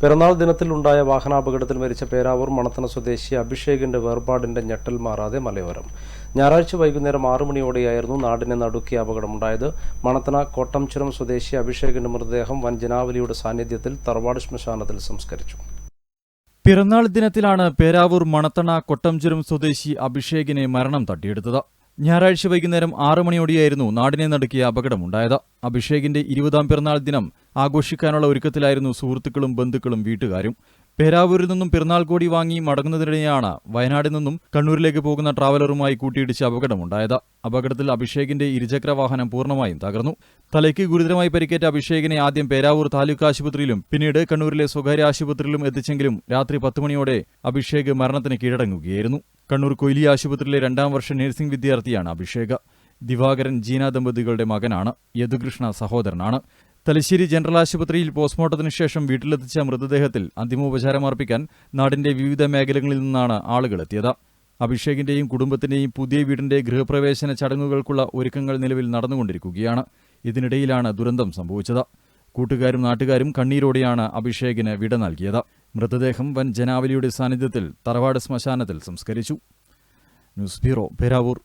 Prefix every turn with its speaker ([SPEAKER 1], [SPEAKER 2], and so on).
[SPEAKER 1] പിറന്നാൾ ദിനത്തിലുണ്ടായ വാഹനാപകടത്തിൽ മരിച്ച പേരാവൂർ മണത്തണ സ്വദേശി അഭിഷേകിന്റെ വേർപാടിന്റെ ഞെട്ടൽ മാറാതെ മലയോരം. ഞായറാഴ്ച വൈകുന്നേരം ആറു മണിയോടെയായിരുന്നു നാടിനെ നടുക്കിയ അപകടമുണ്ടായത്. മണത്തണ കോട്ടംചുരം സ്വദേശി അഭിഷേകിന്റെ മൃതദേഹം വൻ ജനാവലിയുടെ സാന്നിധ്യത്തിൽ തറവാട് ശ്മശാനത്തിൽ സംസ്കരിച്ചു.
[SPEAKER 2] പിറന്നാൾ ദിനത്തിലാണ് പേരാവൂർ മണത്തണ കൊട്ടംചുരം സ്വദേശി അഭിഷേകിനെ മരണം തട്ടിയെടുത്തത്. ഞായറാഴ്ച വൈകുന്നേരം ആറു മണിയോടെയായിരുന്നു നാടിനെ നടുക്കിയ അപകടമുണ്ടായത്. അഭിഷേകിന്റെ ഇരുപതാം പിറന്നാൾ ദിനം ആഘോഷിക്കാനുള്ള ഒരുക്കത്തിലായിരുന്നു സുഹൃത്തുക്കളും ബന്ധുക്കളും വീട്ടുകാരും. പേരാവൂരിൽ നിന്നും പിറന്നാൾ കോടി വാങ്ങി മടങ്ങുന്നതിനിടെയാണ് വയനാടിൽ നിന്നും കണ്ണൂരിലേക്ക് പോകുന്ന ട്രാവലറുമായി കൂട്ടിയിടിച്ച് അപകടമുണ്ടായത്. അപകടത്തിൽ അഭിഷേകിന്റെ ഇരുചക്ര വാഹനം പൂർണമായും തകർന്നു. തലയ്ക്ക് ഗുരുതരമായി പരിക്കേറ്റ അഭിഷേകിനെ ആദ്യം പേരാവൂർ താലൂക്ക് ആശുപത്രിയിലും പിന്നീട് കണ്ണൂരിലെ സ്വകാര്യ ആശുപത്രിയിലും എത്തിച്ചെങ്കിലും രാത്രി പത്ത് മണിയോടെ അഭിഷേക് മരണത്തിന് കീഴടങ്ങുകയായിരുന്നു. കണ്ണൂർ കൊയിലി ആശുപത്രിയിലെ രണ്ടാം വർഷ നഴ്സിംഗ് വിദ്യാർത്ഥിയാണ് അഭിഷേക്. ദിവാകരൻ ജീന ദമ്പതികളുടെ മകനാണ്. യദുകൃഷ്ണ സഹോദരനാണ്. തലശ്ശേരി ജനറൽ ആശുപത്രിയിൽ പോസ്റ്റ്മോർട്ടത്തിന് ശേഷം വീട്ടിലെത്തിച്ച മൃതദേഹത്തിൽ അന്തിമോപചാരമർപ്പിക്കാൻ നാടിന്റെ വിവിധ മേഖലകളിൽ നിന്നാണ് ആളുകൾ എത്തിയത്. അഭിഷേകിന്റെയും കുടുംബത്തിന്റെയും പുതിയ വീടിന്റെ ഗൃഹപ്രവേശന ചടങ്ങുകൾക്കുള്ള ഒരുക്കങ്ങൾ നിലവിൽ നടന്നുകൊണ്ടിരിക്കുകയാണ്. ഇതിനിടയിലാണ് ദുരന്തം സംഭവിച്ചത്. കൂട്ടുകാരും നാട്ടുകാരും കണ്ണീരോടെയാണ് അഭിഷേകിന് വിട നൽകിയത്. മൃതദേഹം വൻ ജനാവലിയുടെ സാന്നിധ്യത്തിൽ തറവാട് ശ്മശാനത്തിൽ സംസ്കരിച്ചു. News bureau Peravoor.